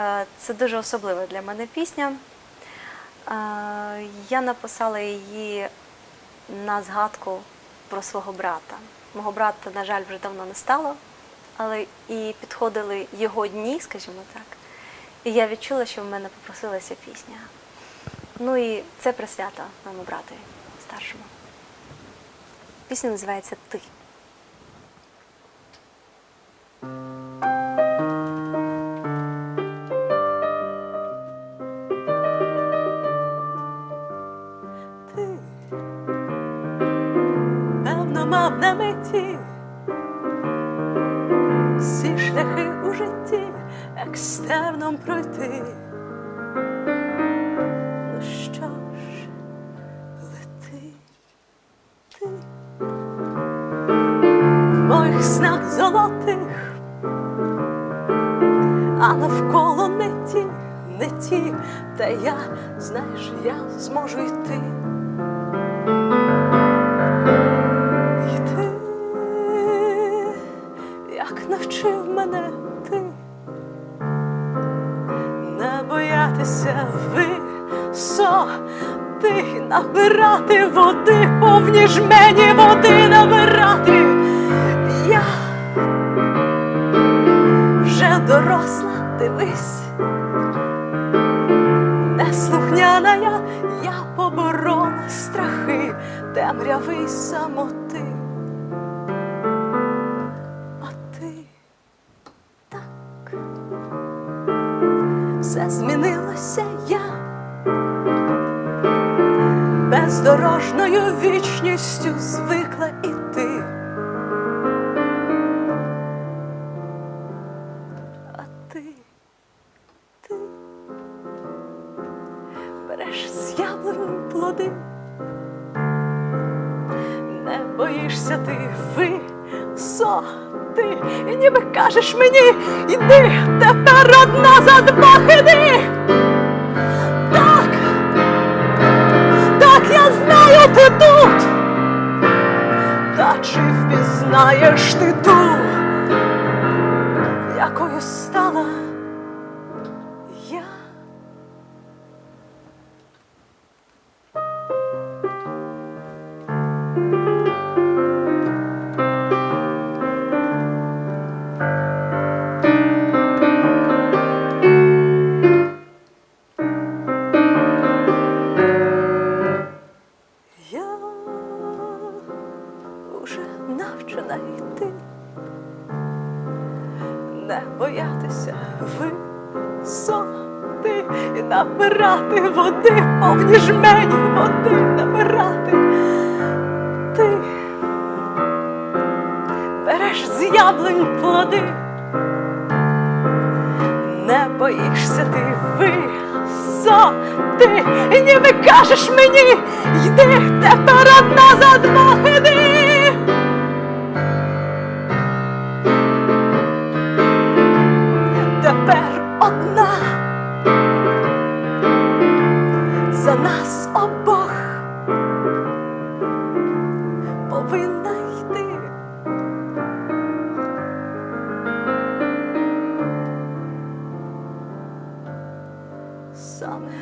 Е, Це дуже особлива для мене пісня. Е, Я написала її на згадку про свого брата. Мого брата, на жаль, вже давно не стало, але і підходили його дні, скажімо так. І я відчула, що в мене попросилася пісня. Ну і це присвята моєму братові старшому. Пісня називається Ти. ти мав на меті всі шляхи у житті екстерном пройти. Ну що ж, лети ти в моїх снах золотих, а навколо не ті, не ті, та я, знаєш, я зможу. Йти, боятися висоти, набирати води, повні жмені води набирати. Я вже доросла, дивись. Неслухняна я, я поборола страхи, темряви самоти. Все змінилося я бездорожною вічністю звикла іти. А ти, ти береш з яблунь плоди, не боїшся ти висоти, і ніби кажеш мені, іди тепер впізнаєш ти ту, уже навчена йти, не боятися висоти і набирати води, повні жмені води набирати. Ти береш з яблунь плоди, не боїшся ти висоти, ніби кажеш мені, йди тепер Тепер одна за нас обох повинна йти. Саме